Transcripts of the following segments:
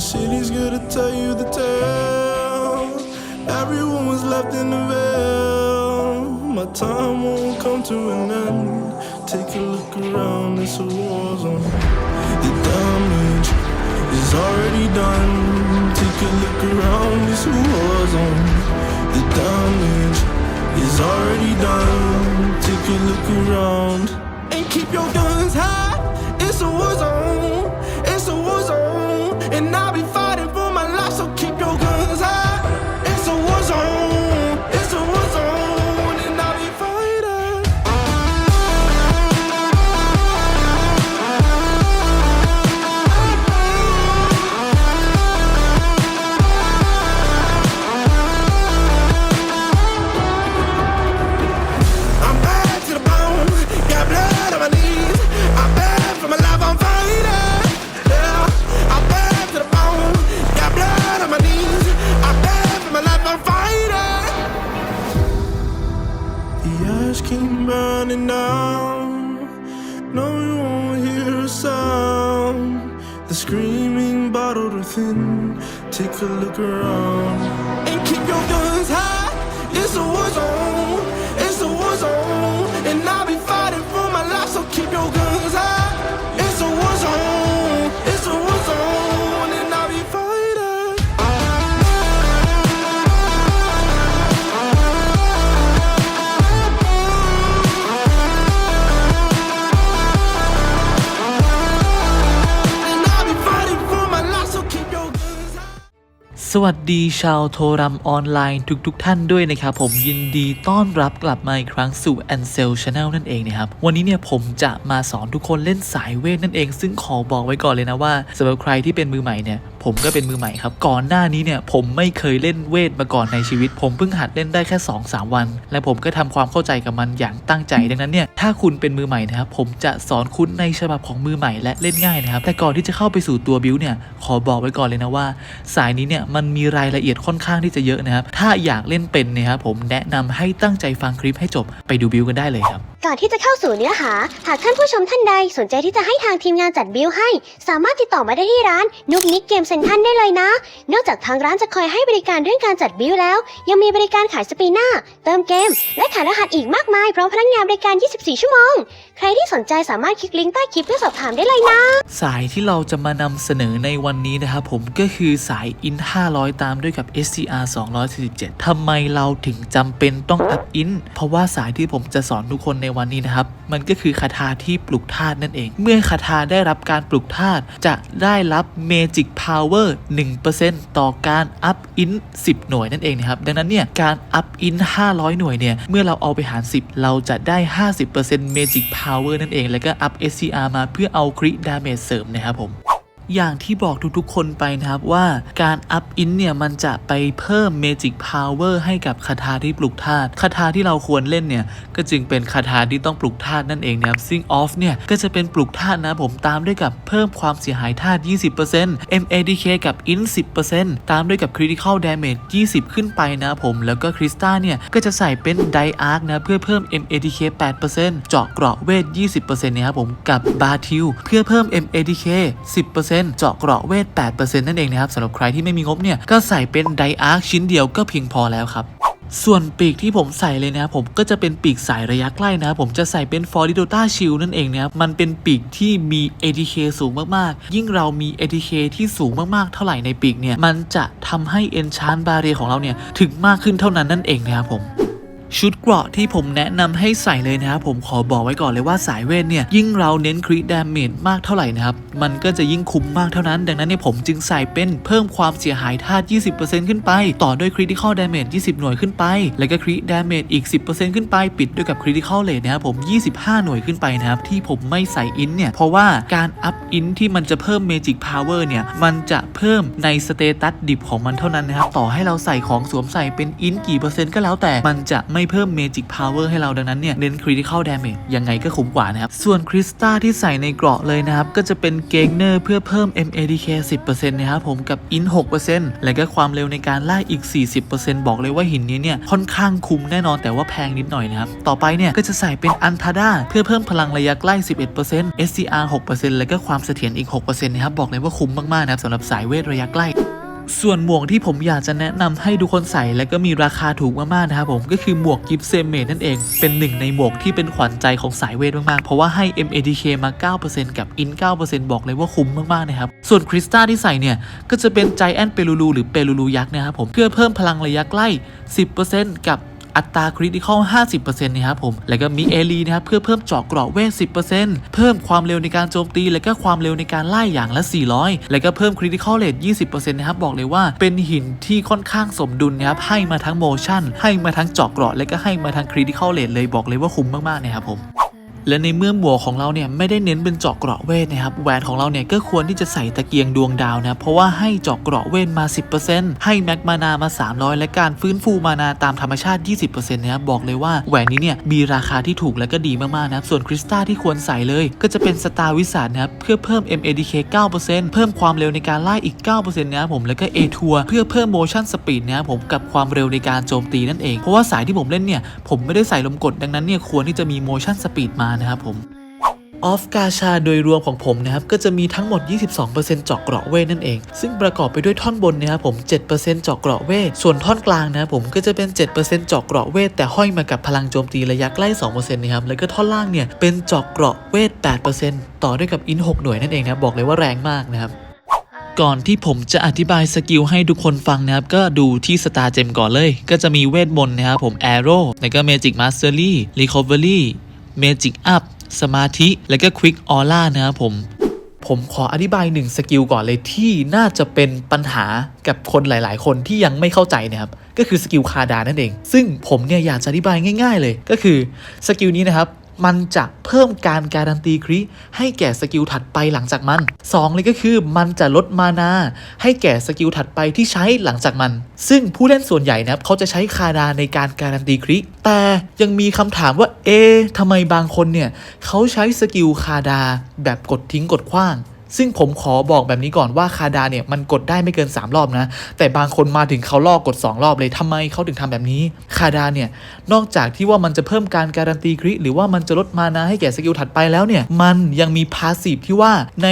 tell you the tale. Everyone was left in the veil. My time won't come to an end. Take a look around, it's a war zone. The damage is already done. Take a look around, it's a war zone. The damage is already done. Take a look around and keep your guns The keep burning down. No, you won't hear a sound. The screaming bottled within. Take a look around and keep your guns high. It's a war zone. It's a war zone, and I'll be fighting for my life. So keep your guns high. สวัสดีชาวโทรำออนไลน์ทุกๆทท่านด้วยนะครับ ผมยินดีต้อนรับกลับมาอีกครั้งสู่ a n s e l Channel นั่นเองนะครับ วันนี้เนี่ยผมจะมาสอนทุกคนเล่นสายเวทนั่นเอง ซึ่งขอบอกไว้ก่อนเลยนะว่าสำหรับใครที่เป็นมือใหม่เนี่ยผมก็เป็นมือใหม่ครับ ก่อนหน้านี้เนี่ยผมไม่เคยเล่นเวทมาก่อนในชีวิต ผมเพิ่งหัดเล่นได้แค่ 2-3วัน และผมก็ทำความเข้าใจกับมันอย่างตั้งใจดังนั้นเนี่ยถ้าคุณเป็นมือใหม่นะครับผมจะสอนคุณในฉบับของมือใหม่และเล่นง่ายนะครับแต่ก่อนที่จะเข้าไปสู่ตัวบิวเนี่ยขอบอกไว้ก่อนเลยนะว่า สายนี้เนี่ยมันมีรายละเอียดค่อนข้างที่จะเยอะนะครับ ถ้าอยากเล่นเป็นนะครับผมแนะนำให้ตั้งใจฟังคลิปให้จบไปดูบิวกันได้เลยครับก่อนที่จะเข้าสู่เนื้อหา หากท่านผู้ชมท่านใดสนใจที่จะให้ทางทีมงานจัดบิลให้ สามารถติดต่อมาได้ที่ร้านนุกนิกเกมเซ็นทรันได้เลยนะ นอกจากทางร้านจะคอยให้บริการเรื่องการจัดบิลแล้ว ยังมีบริการขายสปีน่าเติมเกม และขายรหัสอีกมากมายพร้อมพนักงานบริการ 24 ชั่วโมง ใครที่สนใจสามารถคลิกลิงก์ใต้คลิปเพื่อสอบถามได้เลยนะ สายที่เราจะมานำเสนอในวันนี้นะครับผมก็คือสาย in 500 ตามด้วยกับ SCR 247ทำไมเราถึงจำเป็นต้อง up in เพราะว่าสายที่ผมจะสอนทุกคนในวันนี้นะครับ มันก็คือคาถาที่ปลุกธาตุนั่นเอง เมื่อคาถาได้รับการปลุกธาตุจะได้รับ Magic Power 1%ต่อการ up in 10 หน่วยนั่นเองนะครับดังนั้นเนี่ยการ up in 500 หน่วยเนี่ยเมื่อเราเอาไปหาร 10 เราจะได้ 50% Magic Power นั่นเอง แล้วก็ up SCR มาเพื่อเอาคริ Damage เสริมนะครับผม อย่างที่บอกทุกๆคนไปนะครับว่าการ up in เนี่ยมันจะไปเพิ่ม magic power ให้กับคาถาที่ปลุกธาตุคาถาที่เราควรเล่นเนี่ย ก็จึงเป็นคาถาที่ต้องปลุกธาตุนั่นเองนะครับซึ่ง off เนี่ย ก็จะเป็นปลุกธาตุนะผมตามด้วยกับเพิ่มความเสียหายธาตุ 20% MADK กับ in 10%ตามด้วยกับ critical damage 20 ขึ้นไปนะผมแล้วก็คริสตัลเนี่ย ก็จะใส่เป็น die arc นะเพื่อเพิ่ม MADK 8%เจาะเกราะเวท 20%นะครับผมกับบาทิลเพื่อเพิ่ม MADK 10%เจาะเกราะเวท 8%นั่นเองนะครับสำหรับใครที่ไม่มีงบเนี่ยก็ใส่เป็นไดอาร์คชิ้นเดียวก็เพียงพอแล้วครับส่วนปีกที่ผมใส่เลยนะผมก็จะเป็นปีกสายระยะใกล้นะ ผมจะใส่เป็น f o r d i d o t a Shield นั่นเองนะมันเป็นปีกที่มี ATK สูงมากๆ ยิ่งเรามี ATK ที่สูงมากๆ เท่าไหร่ในปีกเนี่ย มันจะทำให้ Enchant Barrier ของเราเนี่ย ถึงมากขึ้นเท่านั้นนั่นเองนะครับผม ชุดเกราะที่ผมแนะนำให้ใส่เลยนะครับผมขอบอกไว้ก่อนเลยว่าสายเวทเนี่ยยิ่งเราเน้นคริดาเมจมากเท่าไหร่นะครับ มันก็จะยิ่งคุ้มมากเท่านั้น ดังนั้นเนี่ยผมจึงใส่เป็นเพิ่มความเสียหายธาตุ 20%ขึ้นไป ต่อด้วยคริติคอลดาเมจ20 หน่วยขึ้นไป แล้วก็คริดาเมจอีก 10%ขึ้นไป ปิดด้วยกับคริติคอลเลทนะครับผม 25 หน่วยขึ้นไปนะครับที่ผมไม่ใส่อินเนี่ยเพราะว่าการอัพอินที่มันจะเพิ่มเมจิกพาวเวอร์เนี่ยมันจะเพิ่มในสเตตัสดิบของมันเท่านั้นนะครับต่อให้เราใส่ของสวมใส่เป็นอินกี่เปอร์เซ็นต์ก็แล้วแต่มันจะไไม่เพิ่มเมจิกพาวเวอร์ให้เราดังนั้นเนี่ยเน้นคริติคอลดาเมจยังไงก็คุ้มกว่านะครับ ส่วนคริสตัลที่ใส่ในเกราะเลยนะครับ ก็จะเป็นเกงเนอร์เพื่อเพิ่ม MADK 10%นะครับผมกับอิน6%และก็ความเร็วในการไล่อีก 40%บอกเลยว่าหินนี้เนี่ยค่อนข้างคุ้มแน่นอนแต่ว่าแพงนิดหน่อยนะครับต่อไปเนี่ยก็จะใส่เป็นอันทาดาเพื่อเพิ่มพลังระยะใกล้ 11% SCR 6%และก็ความเสถียรอีก 6%นะครับบอกเลยว่าคุ้มมากๆนะครับสำหรับสายเวทระยะใกล้ ส่วนหมวกที่ผมอยากจะแนะนำให้ทุกคนใส่และก็มีราคาถูกมากๆนะครับผมก็คือหมวกกิฟเซมเมดนั่นเอง เป็นหนึ่งในหมวกที่เป็นขวัญใจของสายเวทมากๆ เพราะว่าให้ MADK มา 9%กับ IN 9%บอกเลยว่าคุ้มมากๆนะครับ ส่วนคริสตัลที่ใส่เนี่ย ก็จะเป็นไจแอนเปรูลูหรือเปรูลูยักษ์นะครับผมเพื่อเพิ่มพลังระยะใกล้ 10%กับ อัตราคริติคอล 50%นะครับผม แล้วก็มีเอลีนะครับเพื่อเพิ่มเจาะเกราะเวท 10%เพิ่มความเร็วในการโจมตี แล้วก็ความเร็วในการไล่อย่างละ 400 แล้วก็เพิ่มคริติคอลเลท20%นะครับบอกเลยว่าเป็นหินที่ค่อนข้างสมดุลนะครับให้มาทั้งโมชั่นให้มาทั้งเจาะเกราะแล้วก็ให้มาทั้งคริติคอลเลทเลยบอกเลยว่าคุ้มมากๆนะครับผม และในเมื่อหมวกของเราเนี่ยไม่ได้เน้นเป็นเจาะเกราะเวทนะครับแหวนของเราเนี่ยก็ควรที่จะใส่ตะเกียงดวงดาวนะเพราะว่าให้เจาะเกราะเวทมา 10%ให้แม็กมานามา 300 และการฟื้นฟูมานาตามธรรมชาติ 20%นะครับบอกเลยว่าแหวนนี้เนี่ยมีราคาที่ถูกและก็ดีมากๆนะครับส่วนคริสตัลที่ควรใส่เลย ก็จะเป็นสตาร์วิสาดนะครับเพื่อเพิ่ม MADK 9%เพิ่มความเร็วในการไล่อีก 9%นะครับผมแล้วก็ A ทัวเพื่อเพิ่ม motion speed นะครับผมกับความเร็วในการโจมตีนั่นเองเพราะว่าสายที่ผมเล่นเนี่ยผมไม่ได้ใส่ลมกดดังนั้นเนี่ยควรที่จะมี motion speed มานะครับผมออฟกาชาโดยรวมของผมนะครับก็จะมีทั้งหมด 22%เจาะเกราะเวทนั่นเอง ซึ่งประกอบไปด้วยท่อนบนนะครับผม 7%เจาะเกราะเวท ส่วนท่อนกลางนะครับผมก็จะเป็น 7%เจาะเกราะเวท แต่ห้อยมากับพลังโจมตีระยะใกล้ 2%นะครับ แล้วก็ท่อนล่างเนี่ยเป็นเจาะเกราะเวท 8%ต่อด้วยกับอิน 6 หน่วยนั่นเองนะบบอกเลยว่าแรงมากนะครับก่อนที่ผมจะอธิบายสกิลให้ทุกคนฟังนะครับ ก็ดูที่สตาร์เจมก่อนเลย ก็จะมีเวทมนต์นะครับผม Arrow แล้วก็ Magic Mastery Recovery Magic Up สมาธิ และก็ Quick Aura นะครับผม ผมขออธิบายหนึ่งสกิลก่อนเลยที่น่าจะเป็นปัญหากับคนหลาย ๆ คนที่ยังไม่เข้าใจนะครับ ก็คือสกิลคาดานั่นเอง ซึ่งผมเนี่ยอยากจะอธิบายง่าย ๆ เลย ก็คือสกิลนี้นะครับ มันจะเพิ่มการการันตีคริให้แก่สกิลถัดไปหลังจากมัน 2 เลยก็คือมันจะลดมานาให้แก่สกิลถัดไปที่ใช้หลังจากมัน ซึ่งผู้เล่นส่วนใหญ่นะครับเขาจะใช้คาดาในการการันตีคริแต่ยังมีคำถามว่าเอ๊ทำไมบางคนเนี่ยเขาใช้สกิลคาดาแบบกดทิ้งกดขว้าง ซึ่งผมขอบอกแบบนี้ก่อนว่าคาดาเนี่ยมันกดได้ไม่เกิน 3 รอบนะ แต่บางคนมาถึงเขาลอกกด 2 รอบเลยทำไมเขาถึงทำแบบนี้ คาดาเนี่ยนอกจากที่ว่ามันจะเพิ่มการการันตีคริหรือว่ามันจะลดมานาให้แก่สกิลถัดไปแล้วเนี่ย มันยังมีพาสซีฟที่ว่าใน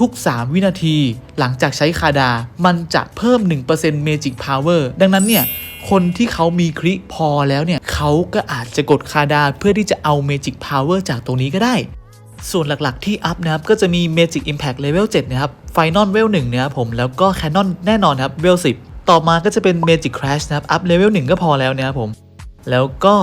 ทุกๆ 3 วินาที หลังจากใช้คาดา มันจะเพิ่ม 1% Magic Power ดังนั้นเนี่ยคนที่เขามีคริพอแล้วเนี่ยเขาก็อาจจะกดคาดาเพื่อที่จะเอา Magic Power จากตรงนี้ก็ได้ ส่วนหลักๆที่อัพนะครับก็จะมี Magic Impact Level 7นะครับ Final Level 1นะครับผมแล้วก็ Canon แน่นอนครับ Level 10 ต่อมาก็จะเป็น Magic Crash นะครับอัพ Level 1 ก็พอแล้วนะครับผมแล้วก็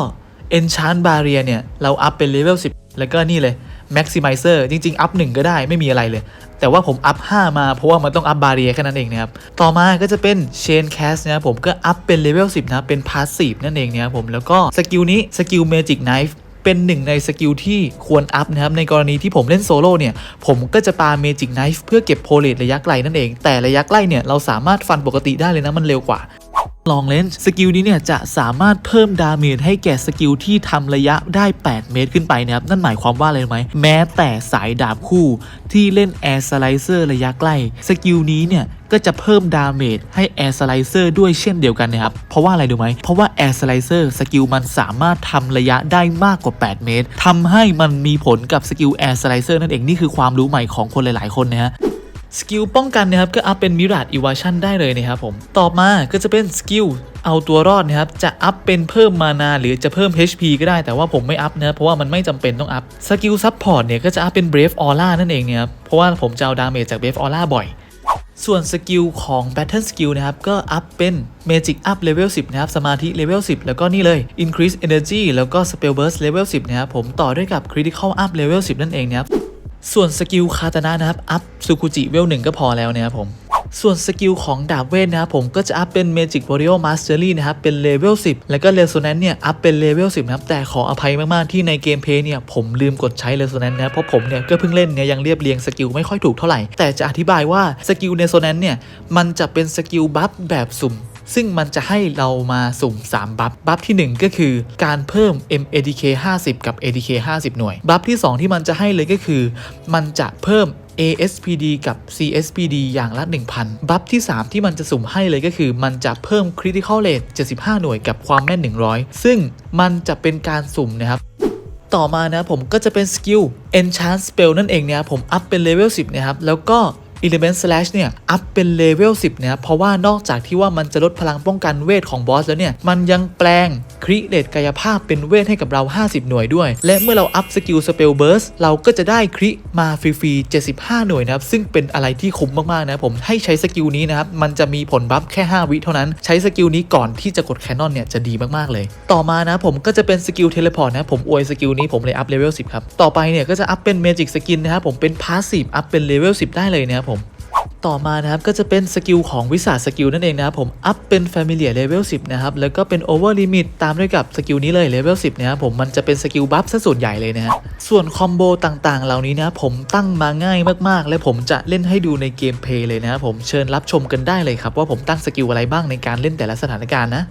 Enchant Barrier เนี่ยเราอัพเป็น Level 10 แล้วก็นี่เลย Maximizer จริงๆ อัพ 1 ก็ได้ไม่มีอะไรเลย แต่ว่าผมอัพ 5 มาเพราะว่ามันต้องอัพบาเรียแค่นั้นเองนะครับ ต่อมาก็จะเป็น Chain Cast นะครับผมก็อัพเป็น Level 10 นะเป็น Passive นั่นเองนะครับผมแล้วก็สกิลนี้สกิล Magic Knife เป็นหนึ่งในสกิลที่ควรอัพนะครับในกรณีที่ผมเล่นโซโล่เนี่ยผมก็จะปาเมจิกไนฟ์เพื่อเก็บโพเลตระยะไกลนั่นเอง แต่ระยะใกล้เนี่ยเราสามารถฟันปกติได้เลยนะมันเร็วกว่า ลองเลนส์สกิลนี้เนี่ยจะสามารถเพิ่มดาเมจให้แก่สกิลที่ทำระยะได้ 8 เมตรขึ้นไปนะครับ นั่นหมายความว่าอะไรไหม แม้แต่สายดาบคู่ที่เล่นแอร์สไลเซอร์ระยะใกล้ สกิลนี้เนี่ยก็จะเพิ่มดาเมจให้แอร์สไลเซอร์ด้วยเช่นเดียวกันนะครับ เพราะว่าอะไรดูไหม เพราะว่าแอร์สไลเซอร์สกิลมันสามารถทำระยะได้มากกว่า 8 เมตรทำให้มันมีผลกับสกิลแอร์สไลเซอร์นั่นเองนี่คือความรู้ใหม่ของคนหลาย ๆ คนนะฮะ สกิลป้องกันนะครับก็อัพเป็นมิราดอีวาชันได้เลยนะครับผม ต่อมาก็จะเป็นสกิลเอาตัวรอดนะครับ จะอัพเป็นเพิ่มมานาหรือจะเพิ่ม HP ก็ได้แต่ว่าผมไม่อัพนะเพราะว่ามันไม่จำเป็นต้องอัพ สกิลซับพอร์ตเนี่ยก็จะอัพเป็น Brave Aura นั่นเองเนี่ยครับ เพราะว่าผมจะเอาดาเมจจาก Brave Aura บ่อย ส่วนสกิลของ Battle Skill นะครับ ก็อัพเป็น Magic Up Level 10 นะครับ สมาธิ Level 10 แล้วก็นี่เลย Increase Energy แล้วก็ Spell Burst Level 10 นะครับผมต่อด้วยกับ Critical Up Level 10 นั่นเองนะครับ ส่วนสกิลคาตานะนะครับ อัพซูคุจิเวลหนึ่งก็พอแล้วนะครับผมส่วนสกิลของดาบเวทนะครับผมก็จะอัพเป็น Magic Warrior Mastery นะครับ เป็นเลเวล 10 แล้วก็ Resonance เนี่ย อัพเป็นเลเวล 10 นะครับ แต่ขออภัยมาก ๆ ที่ในเกมเพย์เนี่ย ผมลืมกดใช้ Resonance นะเพราะผมเนี่ย ก็เพิ่งเล่นเนี่ย ยังเรียบเรียงสกิลไม่ค่อยถูกเท่าไหร่ แต่จะอธิบายว่าสกิล Resonance เนี่ย มันจะเป็นสกิลบัฟแบบสุ่ม ซึ่งมันจะให้เรามาสุ่ม 3 บัฟ บัฟที่ 1 ก็คือการเพิ่ม MADK 50 กับ ADK 50 หน่วย บัฟที่ 2 ที่มันจะให้เลยก็คือ มันจะเพิ่ม ASPD กับ CSPD อย่างละ 1,000 บัฟที่ 3 ที่มันจะสุ่มให้เลยก็คือ มันจะเพิ่ม Critical Rate 75 หน่วยกับความแม่น 100 ซึ่งมันจะเป็นการสุ่มนะครับต่อมานะผมก็จะเป็นสกิล Enchant Spell นั่นเองเนะครับผมอัพเป็นเลเวล10 นะครับ แล้วก็ Element Slash เนี่ยอัพเป็นเลเวล10นะครับเพราะว่านอกจากที่ว่ามันจะลดพลังป้องกันเวทของบอสแล้วเนี่ยมันยังแปลงคริเดตกายภาพเป็นเวทให้กับเรา 50 หน่วยด้วย และเมื่อเราอัพสกิลสเปลเบิร์สเราก็จะได้คริมาฟรีๆ75 หน่วยนะครับ ซึ่งเป็นอะไรที่คุ้มมาก ๆ นะผมให้ใช้สกิลนี้นะครับ มันจะมีผลบัฟแค่ 5 วิเท่านั้น ใช้สกิลนี้ก่อนที่จะกดแคนนอนเนี่ยจะดีมาก ๆ เลย ต่อมานะผมก็จะเป็นสกิลเทเลพอร์ตนะผมอวยสกิลนี้ผมเลยอัพเลเวล10ครับ ต่อไปเนี่ยก็จะอัพเป็นเมจิกสกินนะครับผมเป็นพาสซีฟอัพเป็นเลเวล10 ได้เลยนะครับผม ต่อมานะครับก็จะเป็นสกิลของวิสาสกิลนั่นเองนะครับผมอัพเป็น Familiar Level 10 นะครับแล้วก็เป็น Over Limit ตามด้วยกับสกิลนี้เลย Level 10 นะครับผมมันจะเป็นสกิลบัฟซะส่วนใหญ่เลยนะฮะส่วนคอมโบต่างๆ เหล่านี้นะผมตั้งมาง่ายมากๆ และผมจะเล่นให้ดูในเกมเพลย์เลยนะครับผมเชิญรับชมกันได้เลยครับว่าผมตั้งสกิลอะไรบ้างในการเล่นแต่ละสถานการณ์นะ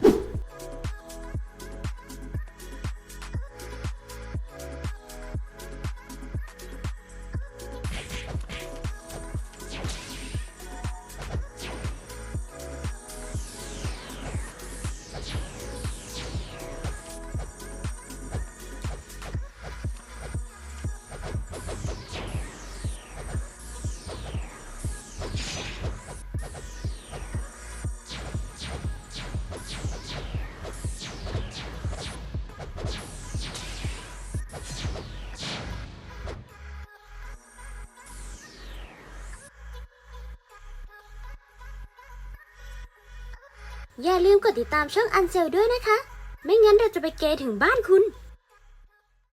อย่าลืมกดติดตามช่องอันเซลด้วยนะคะ ไม่งั้นเราจะไปเกย์ถึงบ้านคุณ